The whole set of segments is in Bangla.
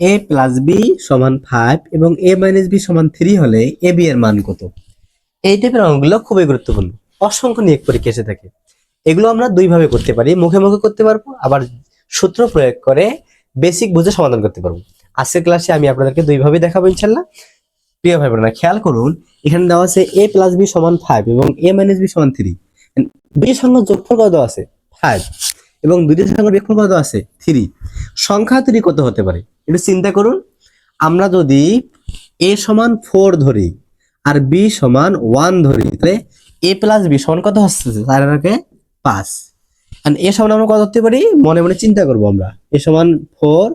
এ প্লাস বি সমান ফাইভ এবং এ মাইনাস বি সমান থ্রি হলে এ বি এর মান কত? এই টাইপের অঙ্কগুলো খুবই গুরুত্বপূর্ণ। অসংখ্য নিয়োগ পরীক্ষা এসে থাকে। এগুলো আমরা দুই ভাবে করতে পারি। মুখে মুখে করতে পারব, আবার সূত্র প্রয়োগ করে বেসিক বুঝে সমাধান করতে পারব। আজকের ক্লাসে আমি আপনাদেরকে দুই ভাবে দেখাবো ইনশাল্লাহ প্রিয় ভাই বোনেরা খেয়াল করুন, এখানে দেওয়া আছে এ প্লাস বি সমান ফাইভ এবং এ মাইনাস বি সমান থ্রি দুই সংখ্যার যোগফল কত আছে? ফাইভ এবং দুইটি সংখ্যার বিয়োগফল কত আছে থ্রি সংখ্যা থ্রি কত হতে পারে। একটু চিন্তা করুন, আমরা যদি এ সমান ফোর ধরি আর বি সমান ওয়ান ধরি, তাহলে এ প্লাস বি সমান কত হচ্ছে? চার আগে পাঁচ। আর এ সমান আমরা কত ধরতে পারি? মনে মনে চিন্তা করব আমরা। এ সমান ফোর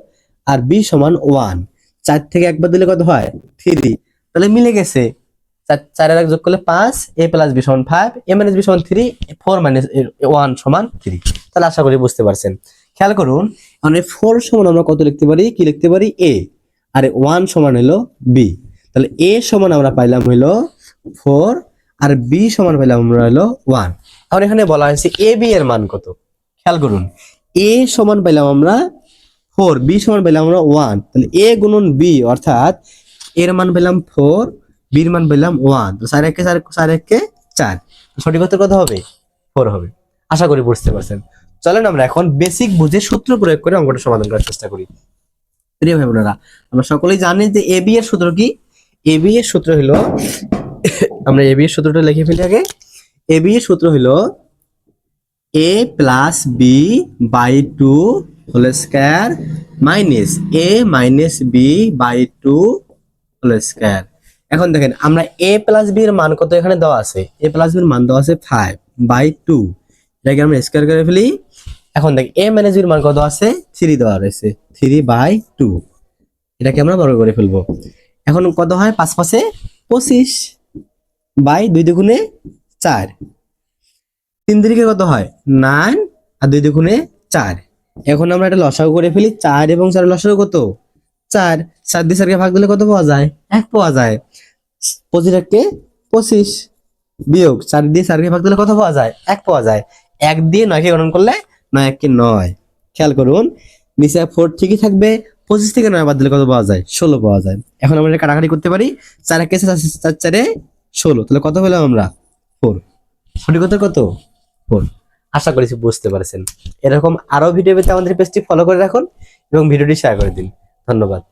আর বি সমান ওয়ান চার থেকে একবার দিলে কত হয়? থ্রি তাহলে মিলে গেছে। চার এক যোগ করলে পাঁচ এ প্লাস বি সমান ফাইভ এ মাইনাস বি সমান থ্রি ফোর মাইনাস ওয়ান সমান থ্রি তাহলে আশা করি বুঝতে পারছেন। খেয়াল করুন মানে ফোর সমান আমরা কত লিখতে পারি? কি লিখতে পারি? এ আর ওয়ান সমান হলো বি তাহলে এ সমান আমরা পাইলাম হলো ফোর আর বি সমান পাইলাম আমরা হলো ওয়ান এখন এখানে বলা হয়েছে এ বি এর মান কত? খেয়াল করুন এ সমান পাইলাম আমরা ফোর বি সমান পেলাম আমরা ওয়ান তাহলে এ গুণন বি অর্থাৎ এর মান পেলাম ফোর বির মান পেলাম ওয়ান তো চার একে চার চার একে চার। সঠিক উত্তর কত হবে? ফোর হবে। আশা করি বুঝতে পারছেন। চলেন আমরা এখন বেসিক বুঝে সূত্র প্রয়োগ করে অঙ্কটা সমাধান করার চেষ্টা করি। প্রিয় ভাই বোনেরা, আমরা সকলেই জানি যে এ বি এর সূত্র কি? এ বি এর সূত্র হলো, আমরা এ বি এর সূত্রটা লিখে ফেলি আগে। এ বি এর সূত্র হলো A plus B by two whole square minus A minus B by two whole square এখন দেখেন, আমরা এ প্লাস বি এর মান কত এখানে দেওয়া আছে? এ প্লাস বি এর মান দেওয়া আছে ফাইভ বাই টু এটাকে আমরা স্কয়ার করে ফেলি। এখন দেখ এ মাইনাস মান কত আছে? থ্রি দেওয়া রয়েছে। থ্রি বাই টু এটাকে আমরা বর্গ করে ফেলব। এখন কত হয়? পাঁচ পাশে পঁচিশ বাই দুই দুগুণে চার। তিন দিকে কত হয়? নাইন আর দুই দুগুণে চার। এখন আমরা এটা লসাগু করে ফেলি। চার এবং চার লসাগু কত? চার। চার দিয়ে চারকে ভাগ দিলে কত পাওয়া যায়? এক পাওয়া যায়। পঁচিশ এককে পঁচিশ বিয়োগ চার দিয়ে চারকে ভাগ দিলে কত পাওয়া যায়? এক পাওয়া যায়। এক দিয়ে নয়কে গঠন করলে নয় এককে নয়। খেয়াল করুন, নিচে ফোর ঠিকই থাকবে, পঁচিশ থেকে নয় বাদ দিলে কত পাওয়া যায়? ষোলো পাওয়া যায়। এখন আমরা কাটাকাটি করতে পারি, চার এক চার চার ষোলো। তাহলে কত পেলাম আমরা? ফোর সঠিক উত্তর কত? ফোর আশা করেছি বুঝতে পারছেন। এরকম আরও ভিডিও পেতে আমাদের পেজটি ফলো করে রাখুন এবং ভিডিওটি শেয়ার করে দিন। ধন্যবাদ।